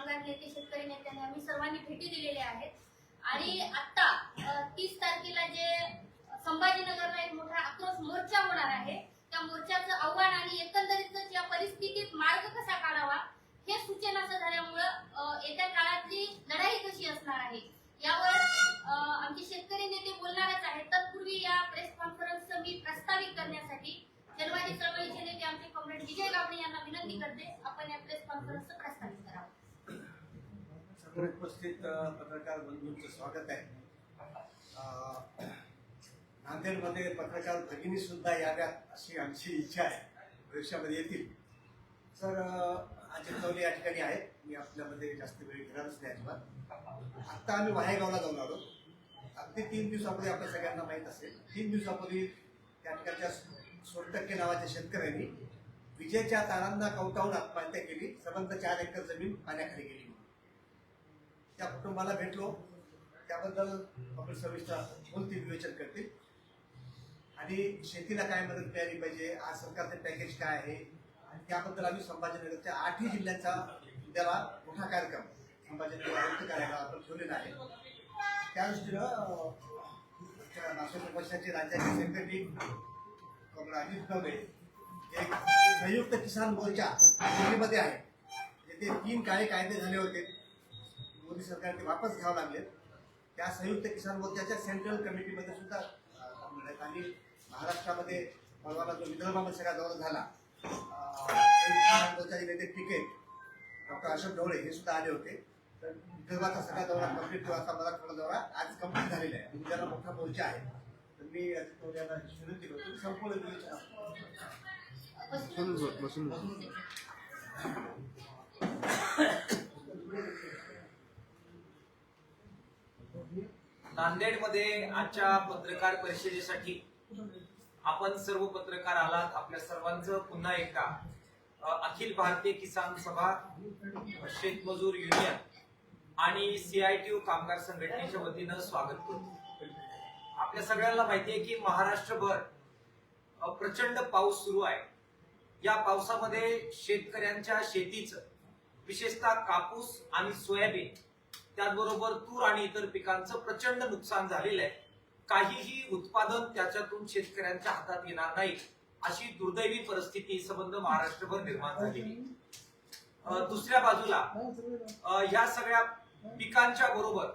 कामगार शेतकरी नेत्यांनी आम्ही सर्वांनी भेटी दिलेल्या आहेत. आणि आता तीस तारखेला जे संभाजीनगरला एक मोठा आक्रोश मोर्चा होणार आहे त्या मोर्चाचं आव्हान आणि एकंदरीतच या परिस्थितीत मार्ग कसा काढावा हे सूचनाचं झाल्यामुळं येत्या काळातली लढाई कशी असणार आहे यावर आमचे शेतकरी नेते बोलणारच आहेत. तत्पूर्वी या प्रेस कॉन्फरन्सचं मी प्रस्तावित करण्यासाठी जनवादी चळवळीचे नेते आमचे कॉम्रेड विजय गावडे यांना विनंती करते आपण या प्रेस कॉन्फरन्सचं प्रस्तावित उपस्थित पत्रकार बंधूंचं स्वागत आहे. नांदेडमध्ये पत्रकार भगिनी सुद्धा याव्यात अशी आमची इच्छा आहे. भविष्यामध्ये येतील. सर अ, या ठिकाणी आहेत. मी आपल्यामध्ये जास्त वेळ घेणारच नाही अजिबात. आत्ता आम्ही वाहेगावला जाऊन आलो. अगदी तीन दिवसापूर्वी आपल्या सगळ्यांना माहीत असेल. तीन दिवसापूर्वी त्या ठिकाणच्या सोनटक्के नावाच्या शेतकऱ्यांनी विजेच्या तारांना कवटावून आत्महत्या केली. सबंध चार एकर जमीन पाण्याखाली गेली. त्या कुटुंबाला भेटलो. त्याबद्दल आपण सविस्तर बोलतील विवेचन करतील. आणि शेतीला काय मदत मिळाली पाहिजे आज सरकारचे पॅकेज काय आहे आणि त्याबद्दल आम्ही संभाजीनगरच्या आठही जिल्ह्यांचा उद्याला मोठा कार्यक्रम संभाजीनगर कार्यक्रम आपण ठेवलेला आहे. त्या दृष्टीनं नाशिक पक्षाचे राज्याचे सेक्रेटरी कमला अजित नवले एक संयुक्त किसान मोर्चा दिल्लीमध्ये आहे. येथे तीन काळे कायदे झाले होते. मोदी सरकारने वापस घ्यावं लागले त्या संयुक्त किसान मोर्चाच्या सेंट्रल कमिटीमध्ये सुद्धा आहेत आणि महाराष्ट्रामध्ये परवाला जो विदर्भामध्ये सगळा दौरा झाला मोर्चाचे नेते टिके डॉक्टर अशोक ढवळे हे सुद्धा आले होते. तर विदर्भाचा सगळा दौरा कंप्लीट किंवा मराठवाडा दौरा आज कंप्लीट झालेला आहे. उद्याला मोठा मोर्चा आहे तर मी विनंती करतो संपूर्ण विवेचना बसून- नांदेडमध्ये आजच्या पत्रकार परिषदेसाठी आपण सर्व पत्रकार आलात. आपल्या सर्वांचं पुन्हा एकदा अखिल भारतीय किसान सभा शेतमजूर युनियन आणि सीआयटीयू कामगार संघटनेच्या वतीनं स्वागत करतो. आपल्या सगळ्यांना माहिती आहे की महाराष्ट्रभर प्रचंड पाऊस सुरू आहे. या पावसामध्ये शेतकऱ्यांच्या शेतीचं विशेषतः कापूस आणि सोयाबीन त्याचबरोबर तूर आणि इतर पिकांचं प्रचंड नुकसान झालेलं आहे. काहीही उत्पादन त्याच्यातून शेतकऱ्यांच्या हातात येणार नाही अशी दुर्दैवी परिस्थिती संबंध महाराष्ट्रभर निर्माण झालेली दुसऱ्या बाजूला या सगळ्या पिकांच्या बरोबर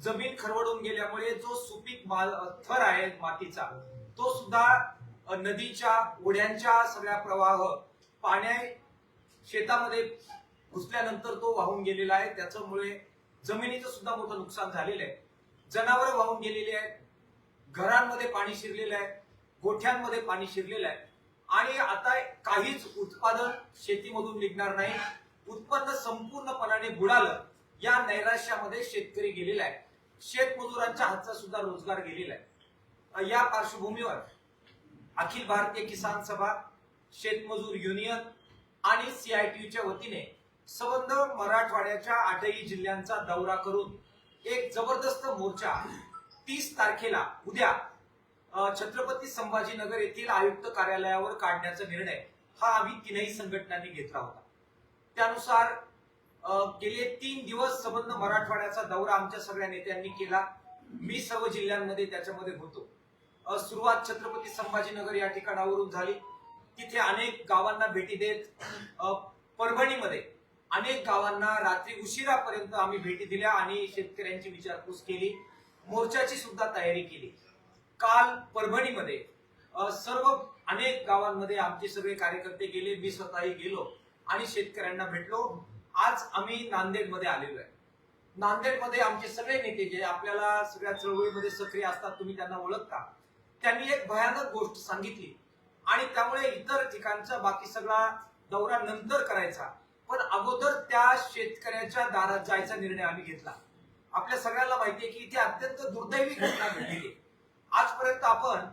जमीन खरवडून गेल्यामुळे जो सुपीक माल थर आहे मातीचा तो सुद्धा नदीच्या ओढ्यांच्या सगळ्या प्रवाह पाण्या शेतामध्ये घुसल्यानंतर तो वाहून गेलेला आहे. त्याच्यामुळे जमिनीचं सुद्धा मोठं नुकसान झालेलं आहे. जनावरं वाहून गेलेली आहेत. घरांमध्ये पाणी शिरलेलं आहे. गोठ्यांमध्ये पाणी शिरलेलं आहे. आणि आता काहीच उत्पादन शेतीमधून निघणार नाही. उत्पन्न संपूर्णपणाने बुडालं. या नैराश्यामध्ये शेतकरी गेलेला आहे. शेतमजुरांच्या हातचा सुद्धा रोजगार गेलेला आहे. या पार्श्वभूमीवर अखिल भारतीय किसान सभा शेतमजूर युनियन आणि सीआयटीयूच्या वतीने संबंध मराठवाड्याच्या आठही जिल्ह्यांचा दौरा करून एक जबरदस्त मोर्चा तीस तारखेला उद्या छत्रपती संभाजीनगर येथील आयुक्त कार्यालयावर काढण्याचा निर्णय हा आम्ही तीनही संघटनांनी घेतला होता. त्यानुसार गेले तीन दिवस संबंध मराठवाड्याचा दौरा आमच्या सगळ्या नेत्यांनी केला. मी सर्व जिल्ह्यांमध्ये त्याच्यामध्ये होतो. सुरुवात छत्रपती संभाजीनगर या ठिकाणावरून झाली. तिथे अनेक गावांना भेटी देत परभणीमध्ये अनेक गावांना रात्री उशिरापर्यंत आम्ही भेटी दिल्या आणि शेतकऱ्यांची विचारपूस केली. मोर्चाची सुद्धा तयारी केली. काल परभणीमध्ये सर्व अनेक गावांमध्ये आमचे सगळे कार्यकर्ते गेले मी स्वतःही गेलो आणि शेतकऱ्यांना भेटलो. आज आम्ही नांदेडमध्ये आलेलो आहे. नांदेडमध्ये आमचे सगळे नेते जे आपल्याला सगळ्या चळवळीमध्ये सक्रिय असतात तुम्ही त्यांना ओळखता. त्यांनी एक भयानक गोष्ट सांगितली आणि त्यामुळे इतर ठिकाणचा बाकी सगळा दौरा नंतर करायचा. पण अगोदर त्या शेतकऱ्याच्या दारात जायचा निर्णय आम्ही घेतला. आपल्या सगळ्यांना माहितीये की इथे अत्यंत दुर्दैवी घटना घडलेली आजपर्यंत आपण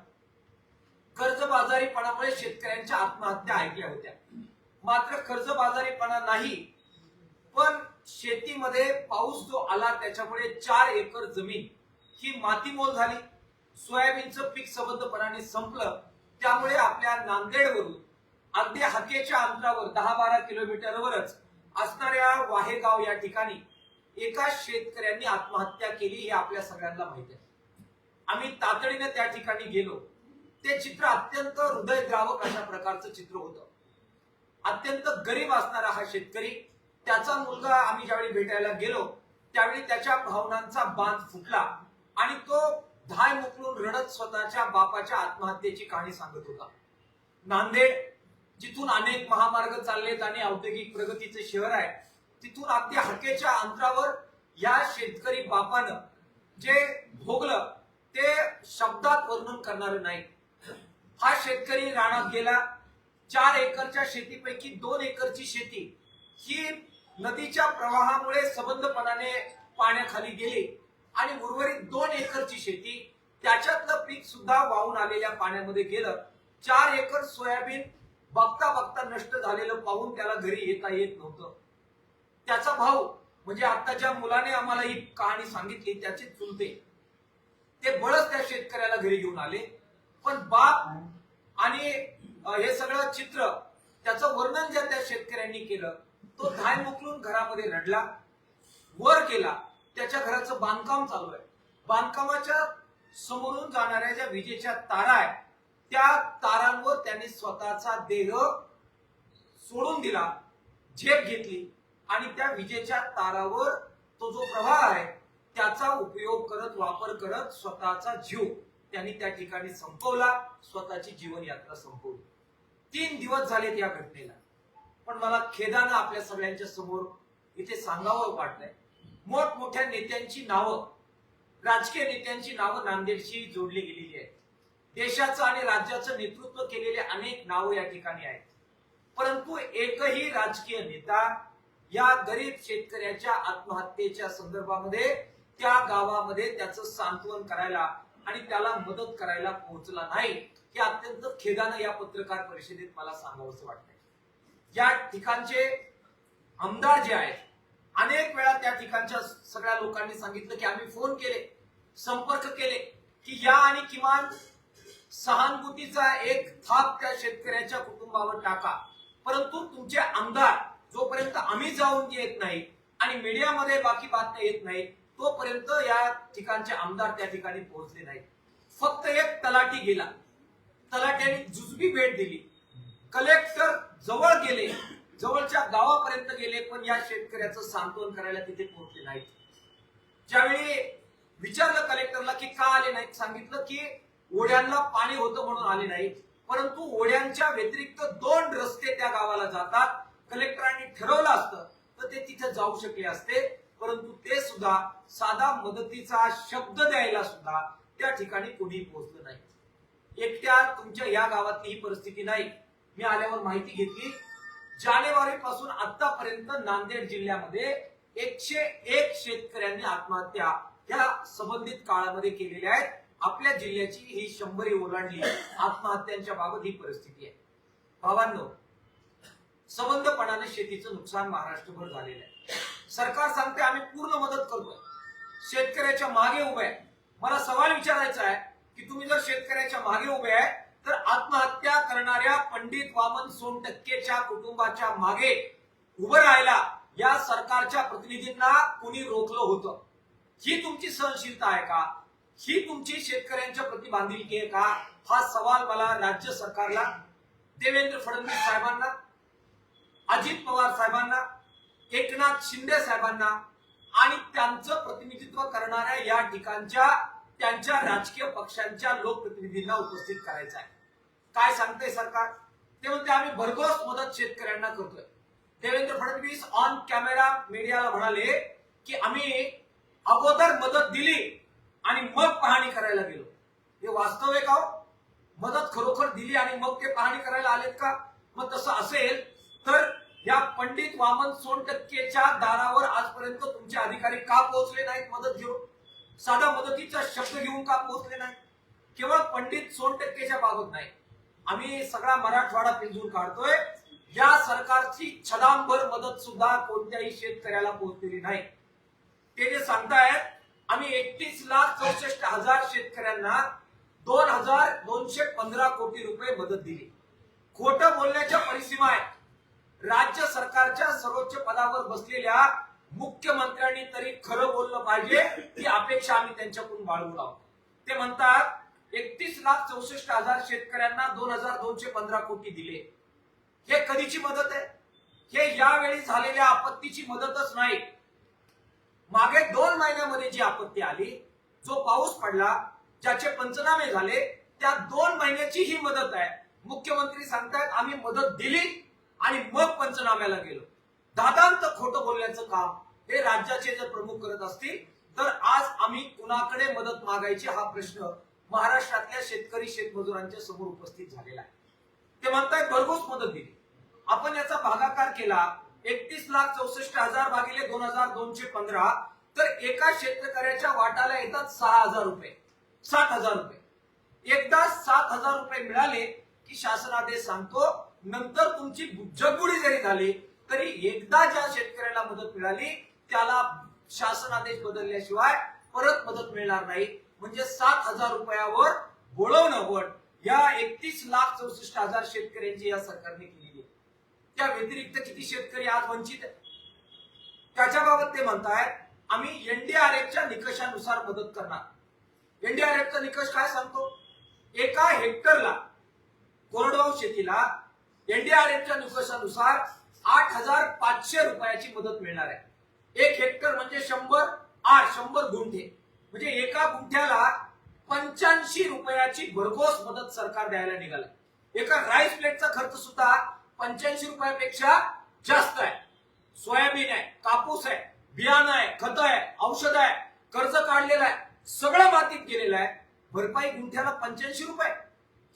कर्जबाजारीपणामुळे शेतकऱ्यांच्या आत्महत्या ऐकल्या होत्या. मात्र कर्जबाजारीपणा नाही पण शेतीमध्ये पाऊस जो आला त्याच्यामुळे चार एकर जमीन ही मातीमोल झाली. सोयाबीनचं पीक सबंधपणाने संपलं. त्यामुळे आपल्या नांदेडवरून अगदी हाकेच्या अंतरावर दहा बारा किलोमीटरवरच असणाऱ्या वाहेगाव या ठिकाणी एका शेतकऱ्यांनी आत्महत्या केली हे आपल्या सगळ्यांना माहिती आहे. आम्ही तातडीने त्या ठिकाणी गेलो. ते चित्र अत्यंत हृदयद्रावक अशा प्रकारचं चित्र होतं. अत्यंत गरीब असणारा हा शेतकरी त्याचा मुलगा आम्ही ज्यावेळी भेटायला गेलो त्यावेळी त्याच्या भावनांचा बांध फुटला आणि तो धाय मोकळून रडत स्वतःच्या बापाच्या आत्महत्येची कहाणी सांगत होता. नांदेड जिथून अनेक महामार्ग चाललेत आणि औद्योगिक प्रगतीचे शहर आहे तिथून अगदी हकेच्या अंतरावर या शेतकरी बापानं जे भोगलं ते शब्दात वर्णन करणार नाही. हा शेतकरी रानात गेला चार एकरच्या शेतीपैकी दोन एकरची शेती ही नदीच्या प्रवाहामुळे सबंधपणाने पाण्याखाली गेली आणि उर्वरित दोन एकरची शेती त्याच्यातलं पीक सुद्धा वाहून आलेल्या पाण्यामध्ये गेलं. चार एकर सोयाबीन बघता बघता नष्ट झालेलं पाहून त्याला घरी येता येत नव्हतं. त्याचा भाऊ म्हणजे आता ज्या मुलाने आम्हाला ही कहाणी सांगितली त्याचे चुलते. ते बळच त्या शेतकऱ्याला घरी घेऊन आले. पण बाप आणि हे सगळं चित्र त्याचं वर्णन ज्या त्या शेतकऱ्यांनी केलं तो धाय मोकलून घरामध्ये रडला वर केला त्याच्या घराचं बांधकाम चालू आहे. बांधकामाच्या समोरून जाणाऱ्या ज्या विजेच्या तारा आहेत त्या तारांवर त्यांनी स्वतःचा देह सोडून दिला झेप घेतली आणि त्या विजेच्या तारावर तो जो प्रवाह आहे त्याचा उपयोग करत वापर करत स्वतःचा जीव त्यांनी त्या ठिकाणी संपवला स्वतःची जीवन यात्रा संपवली. तीन दिवस झालेत या घटनेला. पण मला खेदानं आपल्या सगळ्यांच्या समोर इथे सांगावं वाटलंय. मोठमोठ्या नेत्यांची नावं राजकीय नेत्यांची नावं नांदेडशी जोडली गेलेली आहेत. देशाचं आणि राज्याचं नेतृत्व केलेले अनेक नावं या ठिकाणी आहेत. परंतु एकही राजकीय नेता या गरीब शेतकऱ्याच्या आत्महत्येच्या संदर्भामध्ये त्या गावामध्ये त्याचं सांत्वन करायला आणि त्याला मदत करायला पोहोचला नाही हे अत्यंत खेदानं या पत्रकार परिषदेत मला सांगावंसं वाटतंय. या ठिकाणचे आमदार जे आहेत अनेक वेळा त्या ठिकाणच्या सगळ्या लोकांनी सांगितलं की आम्ही फोन केले संपर्क केले की या आणि किमान सहानुभूतीचा एक थाप त्या शेतकऱ्याच्या कुटुंबावर टाका. परंतु तुमचे आमदार जोपर्यंत आम्ही जाऊन येत नाही आणि मीडियामध्ये बाकी बातम्या येत नाही तोपर्यंत या ठिकाणचे आमदार त्या ठिकाणी पोहोचले नाही फक्त एक तलाठी गेला. तलाट्याने जुजबी भेट दिली. कलेक्टर जवळ गेले. जवळच्या गावापर्यंत गेले पण या शेतकऱ्याचं सांत्वन करायला तिथे पोहोचले नाहीत. ज्यावेळी विचारलं कलेक्टरला की का आले नाहीत सांगितलं की ओढ्यांना पाणी होतं म्हणून आले नाही परंतु ओढ्यांच्या व्यतिरिक्त दोन रस्ते त्या गावाला जातात. कलेक्टरांनी ठरवलं असतं तर ते तिथे जाऊ शकले असते. परंतु ते सुद्धा साधा मदतीचा शब्द द्यायला सुद्धा त्या ठिकाणी कोणी पोहोचलं नाही. एकट्या तुमच्या या गावातली ही परिस्थिती नाही. मी आल्यावर माहिती घेतली. जानेवारी पासून आतापर्यंत नांदेड जिल्ह्यामध्ये एकशे एक शेतकऱ्यांनी आत्महत्या या संबंधित काळामध्ये केलेल्या आहेत. आपल्या जिल्ह्याची ही शंभरी ओलांडली. आत्महत्यांच्या बाबत ही परिस्थिती आहे. भावांनो संबंधपणाने शेतीचं नुकसान महाराष्ट्रभर झालेलं आहे. सरकार सांगते आम्ही पूर्ण मदत करतोय. शेतकऱ्याच्या मागे उभे आहे. मला सवाल विचारायचा आहे की तुम्ही जर शेतकऱ्याच्या मागे उभे आहे तर आत्महत्या करणाऱ्या पंडित वामन सोनटक्केच्या कुटुंबाच्या मागे उभं राहायला या सरकारच्या प्रतिनिधींना कुणी रोखलं होतं? ही तुमची सहनशीलता आहे का? ही तुमची शेतकऱ्यांच्या प्रति बांधिलकी आहे का? हा सवाल मला राज्य सरकारला देवेंद्र फडणवीस साहेबांना अजित पवार साहेबांना एकनाथ शिंदे साहेबांना आणि त्यांचं प्रतिनिधित्व करणाऱ्या या ठिकाणच्या त्यांच्या राजकीय पक्षांच्या लोकप्रतिनिधींना उपस्थित करायचं आहे. काय सांगतंय सरकार? ते म्हणते आम्ही भरघोस मदत शेतकऱ्यांना करतोय. देवेंद्र फडणवीस ऑन कॅमेरा मीडियाला म्हणाले की आम्ही अगोदर मदत दिली आणि मग पाहणी करायला गेलो. हे वास्तव आहे का हो? मदत खरोखर दिली आणि मग ते पाहणी करायला आलेत का? मग तसं असेल तर या पंडित वामन सोनटक्केच्या दारावर आजपर्यंत तुमचे अधिकारी का पोहोचले नाहीत मदत घेऊन? साधा मदतीचा शब्द घेऊन का पोहोचले नाही केवळ पंडित सोनटक्केच्या बाबत नाही. आम्ही सगळा मराठवाडा पिंजून काढतोय. या सरकारची छदांभर मदत सुद्धा कोणत्याही शेतकऱ्याला पोहोचलेली नाही. ते जे सांगतायत आम्ही एकतीस लाख चौसष्ट हजार शेतकऱ्यांना दोन हजार दोनशे पंधरा कोटी रुपये मदत दिली. खोट बोलण्याच्या परिसीमा आहेत राज्य सरकारच्या सर्वोच्च पदावर बसलेल्या मुख्यमंत्र्यांनी तरी खरं बोललं पाहिजे ही अपेक्षा आम्ही त्यांच्याकडून बाळगून आहोत ते म्हणतात एकतीस लाख चौसष्ट हजार शेतकऱ्यांना दोन हजार दोनशे पंधरा कोटी दिले. हे कधीची मदत आहे? हे यावेळी झालेल्या आपत्तीची मदतच नाही. मागे दोन महिन्यामध्ये जी आपत्ती आली जो पाऊस पडला ज्याचे पंचनामे झाले त्या दोन महिन्याची ही मदत आहे. मुख्यमंत्री सांगतायत आम्ही मदत दिली आणि मग पंचनाम्याला गेलो. दादांत खोटं बोलण्याचं काम हे राज्याचे जर प्रमुख करत असतील तर आज आम्ही कुणाकडे मदत मागायची हा प्रश्न महाराष्ट्रातल्या शेतकरी शेतमजुरांच्या समोर उपस्थित झालेला आहे. ते म्हणतायत भरघोस मदत दिली. आपण याचा भागाकार केला एकतीस लाख चौसष्ट हजार भागिले दोन हजार दोनशे पंधरा. तर एका शेतकऱ्याच्या वाटाला येतात सहा हजार रुपये. सात हजार रुपये. एकदा सात हजार रुपये मिळाले की शासनादेश सांगतो नंतर तुमची जगबुडी जरी झाली तरी एकदा ज्या शेतकऱ्याला मदत मिळाली त्याला शासन आदेश बदलल्याशिवाय परत मदत मिळणार नाही. म्हणजे सात हजार रुपयावर बोळवणं वट या एकतीस लाख चौसष्ट हजार शेतकऱ्यांची या सरकारने केली. आहे त्या व्यतिरिक्त किती शेतकरी आज वंचित आहेत? त्याच्याबाबत ते म्हणतायत आम्ही एनडीआरएफच्या निकषानुसार मदत करणार. एनडीआरएफचा निकष काय सांगतो? एका हेक्टरला कोरडवाहू शेतीला एनडीआरएफच्या निकषानुसार आठ हजार पाचशे रुपयाची मदत मिळणार आहे. एक हेक्टर म्हणजे शंभर आठ शंभर गुंठे. म्हणजे एका गुंठ्याला पंच्याऐंशी रुपयाची भरघोस मदत सरकार द्यायला निघाली एका राईस प्लेटचा खर्च सुद्धा पंच्याऐंशी रुपयापेक्षा जास्त आहे. सोयाबीन आहे कापूस आहे बियाणं आहे खत आहे औषध आहे कर्ज काढलेलं आहे सगळं मातीत गेलेलं आहे. भरपाई गुंठ्याला पंच्याऐंशी रुपये.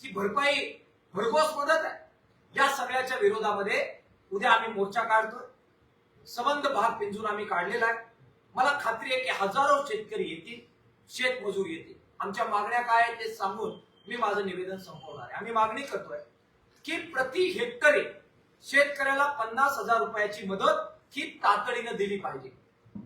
ही भरपाई भरघोस मदत आहे. या सगळ्याच्या विरोधामध्ये उद्या आम्ही मोर्चा काढतोय. संबंध भाग पिंजून आम्ही काढलेला आहे. मला खात्री आहे की हजारो शेतकरी येतील शेतमजूर येतील. आमच्या मागण्या काय आहेत ते सांगून मी माझं निवेदन संपवणार आहे. आम्ही मागणी करतोय की प्रति हेक्टरी शेतकऱ्याला पन्नास हजार रुपयाची मदत ही तातडीनं दिली पाहिजे.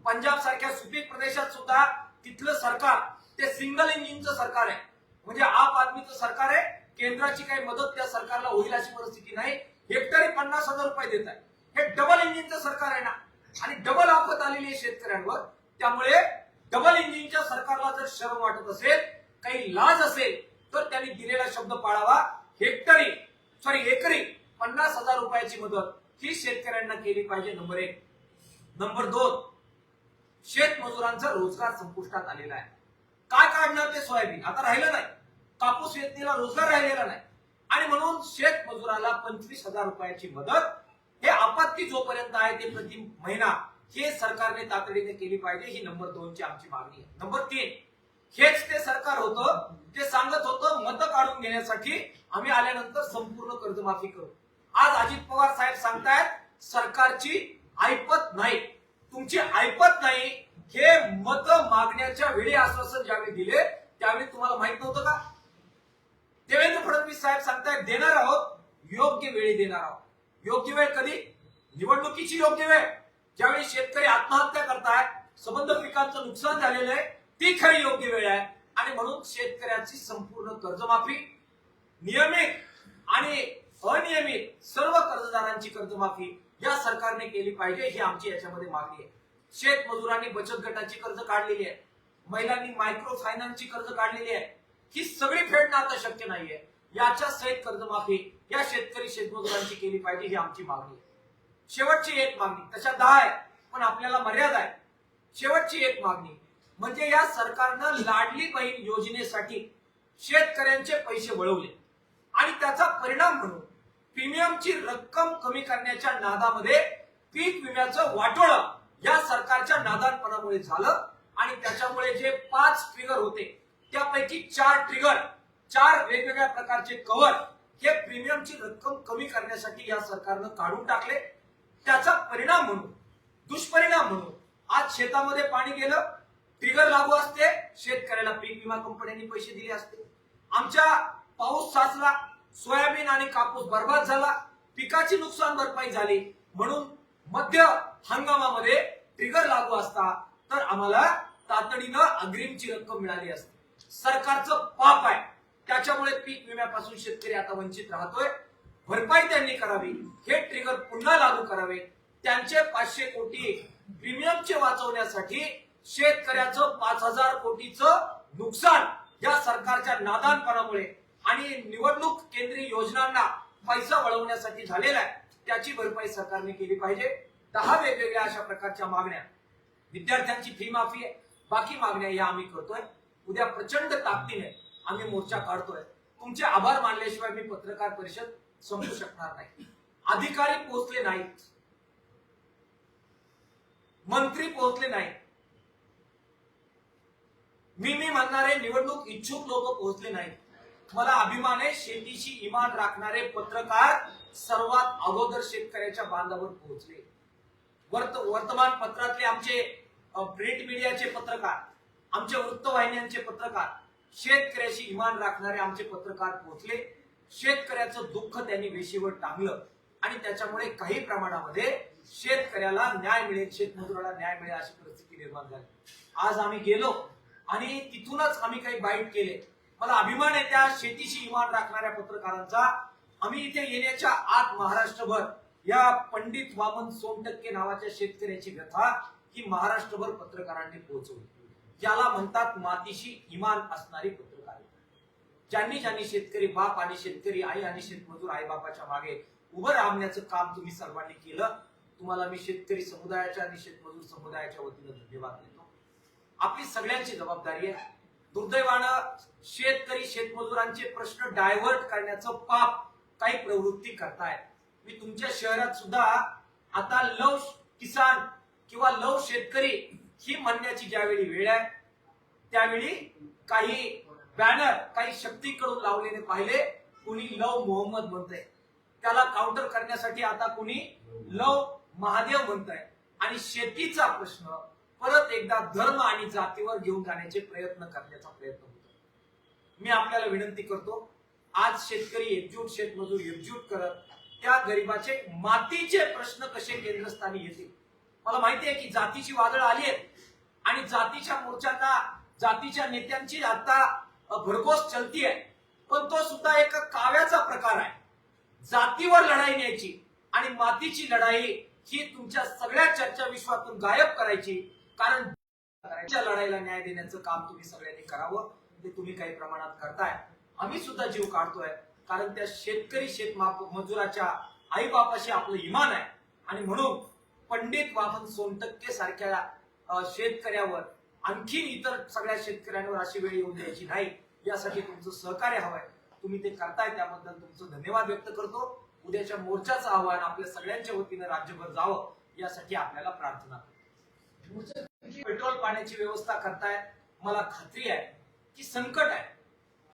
पंजाब सारख्या सुपीक प्रदेशात सुद्धा तिथलं सरकार ते सिंगल इंजिनचं सरकार आहे. म्हणजे आप आदमीचं सरकार आहे. केंद्राची काही मदत त्या सरकारला होईल अशी परिस्थिती नाही. हेक्टरी पन्नास हजार रुपये देत आहे. हे डबल इंजिनचं सरकार आहे ना. आणि डबल आफत आलेली आहे शेतकऱ्यांवर. त्यामुळे डबल इंजिनच्या सरकारला जर शरम वाटत असेल काही लाज असेल तर त्यांनी दिलेला शब्द पाळावा. हेक्टरी सॉरी एकरी पन्नास हजार रुपयाची मदत ही शेतकऱ्यांना केली पाहिजे नंबर एक. नंबर दोन शेतमजुरांचा रोजगार संपुष्टात आलेला आहे. काय काढणार ते सोयाबीन? आता राहिलं नाही. कापूस वेचणीला रोजगार राहिलेला नाही. आणि म्हणून शेतमजुराला पंचवीस हजार रुपयाची मदत हे आपत्ती जोपर्यंत आहे ते प्रति महिना हे सरकारने तातडीने केली पाहिजे ही नंबर दोनची आमची मागणी आहे. नंबर तीन हेच ते सरकार होतं ते सांगत होतं मत काढून घेण्यासाठी आम्ही आल्यानंतर संपूर्ण कर्जमाफी करू. आज अजित पवार साहेब सांगतायत सरकारची ऐपत नाही. तुमची ऐपत नाही हे मत मागण्याच्या वेळी आश्वासन ज्यावेळी दिले त्यावेळी तुम्हाला माहीत नव्हतं का? देवेंद्र फडणवीस साहेब सांगतायत देणार आहोत योग्य वेळी देणार आहोत. योग्य वेळ कधी? निवडणुकीची योग्य वेळ. ज्यावेळी शेतकरी आत्महत्या करतायत संबंध पिकांचं नुकसान झालेलं आहे ती खरी योग्य वेळ आहे. आणि म्हणून शेतकऱ्यांची संपूर्ण कर्जमाफी नियमित आणि अनियमित सर्व कर्जदारांची कर्जमाफी या सरकारने केली पाहिजे ही आमची याच्यामध्ये मागणी आहे. शेत मजुरांनी बचत गटाची कर्ज काढलेली आहे. महिलांनी मायक्रो फायनान्सची कर्ज काढलेली आहे. ही सगळी फेडणं आता शक्य नाहीये. याच्या सहित कर्जमाफी या शेतकरी शेतमजुरांची केली पाहिजे ही आमची मागणी आहे. शेवटची एक मागणी तशा दहा आहे पण आपल्याला मर्यादा आहे. शेवटची एक मागणी म्हणजे या सरकारनं लाडली बहीण योजनेसाठी शेतकऱ्यांचे पैसे वळवले. आणि त्याचा परिणाम म्हणून प्रीमियमची रक्कम कमी करण्याच्या नादामध्ये पीक विम्याचं वाटोळं या सरकारच्या नादानपणामुळे झालं. आणि त्याच्यामुळे जे पाच ट्रिगर होते त्यापैकी चार ट्रिगर चार वेगवेगळ्या प्रकारचे कव्हर हे प्रीमियमची रक्कम कमी करण्यासाठी या सरकारनं काढून टाकले. त्याचा परिणाम म्हणून दुष्परिणाम म्हणून आज शेतामध्ये पाणी गेलं ट्रिगर लागू असते. शेतकऱ्याला पीक विमा कंपन्यांनी पैसे दिले असते. आमच्या पाऊस साचला सोयाबीन आणि कापूस बर्बाद झाला पिकाची नुकसान भरपाई झाली. म्हणून मध्य हंगामामध्ये ट्रिगर लागू असता तर आम्हाला तातडीनं अग्रिमची रक्कम मिळाली असते. सरकारचं पाप आहे. त्याच्यामुळे पीक विम्यापासून शेतकरी आता वंचित राहतोय. भरपाई त्यांनी करावी. हे ट्रिगर पुन्हा लागू करावे. त्यांचे पाचशे कोटी प्रीमियमचे वाचवण्यासाठी शेतकऱ्याचं पाच हजार कोटीचं नुकसान या सरकारच्या नादानपणामुळे आणि निवडणूक केंद्रीय योजनांना पैसा वळवण्यासाठी झालेला आहे त्याची भरपाई सरकारने केली पाहिजे. दहा वेगवेगळ्या अशा प्रकारच्या मागण्या. विद्यार्थ्यांची फी माफी आहे. बाकी मागण्या या आम्ही करतोय. उद्या प्रचंड ताकदीने आम्ही मोर्चा काढतोय. तुमचे आभार मानल्याशिवाय मी पत्रकार परिषद संपू शकणार नाही. अधिकारी पोहोचले नाहीत. मंत्री पोहोचले नाहीत. मी मी म्हणणारे निवडणूक इच्छुक लोक पोहोचले नाहीत. मला अभिमान आहे शेतीशी इमान राखणारे पत्रकार सर्वात अगोदर शेतकऱ्याच्या बांधावर पोहोचले. वर्त वर्तमानपत्रातले आमचे प्रिंट मीडियाचे पत्रकार आमच्या वृत्तवाहिन्यांचे पत्रकार शेतकऱ्याशी इमान राखणारे आमचे पत्रकार पोहोचले. शेतकऱ्याचं दुःख त्यांनी वेशीवर टांगलं आणि त्याच्यामुळे काही प्रमाणामध्ये शेतकऱ्याला न्याय मिळेल शेतमजुराला न्याय मिळेल अशी परिस्थिती निर्माण झाली. आज आम्ही गेलो आणि तिथूनच आम्ही काही बाईट केले. मला अभिमान आहे त्या शेतीशी इमान राखणाऱ्या पत्रकारांचा. आम्ही इथे येण्याच्या आत महाराष्ट्रभर या पंडित वामन सोनटक्के नावाच्या शेतकऱ्याची व्यथा ही महाराष्ट्रभर पत्रकारांनी पोहोचवली. ज्याला म्हणतात मातीशी इमान असणारी पत्रकारिता ज्यांनी ज्यांनी शेतकरी बाप आणि शेतकरी आई आणि शेतमजूर आई बापाच्या मागे उभं राहण्याचं काम तुम्ही सर्वांनी केलं तुम्हाला मी शेतकरी समुदायाच्या आणि शेतमजूर समुदायाच्या वतीनं धन्यवाद देतो. आपली सगळ्यांची जबाबदारी आहे. दुर्दैवानं शेतकरी शेतमजुरांचे प्रश्न डायव्हर्ट करण्याचं पाप काही प्रवृत्ती करतायत. मी तुमच्या शहरात सुद्धा आता लव किसान किंवा लव शेतकरी ही म्हणण्याची ज्यावेळी वेळ आहे त्यावेळी काही बॅनर काही शक्तीकडून लावलेले पाहिले कुणी लव मोहम्मद म्हणतंय. त्याला काउंटर करण्यासाठी आता कुणी लव महादेव म्हणतंय. आणि शेतीचा प्रश्न परत एकदा धर्म आणि जातीवर घेऊन जाण्याचे प्रयत्न करण्याचा प्रयत्न होतो. मी आपल्याला विनंती करतो आज शेतकरी एकजूट शेतमजूर एकजूट करत त्या गरिबाचे मातीचे प्रश्न कसे केंद्रस्थानी येतील? मला माहिती आहे की जातीची वादळ आली आहेत आणि जातीच्या मोर्चांना जातीच्या नेत्यांची आता भरघोस चलती आहे. पण तो सुद्धा एक काव्याचा प्रकार आहे. जातीवर लढाई न्यायची आणि मातीची लढाई ही तुमच्या सगळ्या चर्चा विश्वातून गायब करायची कारण लढाईला न्याय देण्याचं काम तुम्ही सगळ्यांनी करावं ते तुम्ही काही प्रमाणात करताय. आम्ही सुद्धा जीव काढतोय कारण त्या शेतकरी शेतमाप मजुराच्या आई बापाशी आपलं इमान आहे. आणि म्हणून पंडित वामन सोनटक्के सारख्या शेतकऱ्यावर आणखीन इतर सगळ्या शेतकऱ्यांवर अशी वेळ येऊन द्यायची नाही यासाठी तुमचं सहकार्य हवंय. तुम्ही ते करताय त्याबद्दल तुमचं धन्यवाद व्यक्त करतो. उद्याच्या मोर्चाचं आव्हान आपल्या सगळ्यांच्या वतीनं राज्यभर जावं यासाठी आपल्याला प्रार्थना करतो. पेट्रोल पाण्याची व्यवस्था करताय मला खात्री आहे की संकट आहे.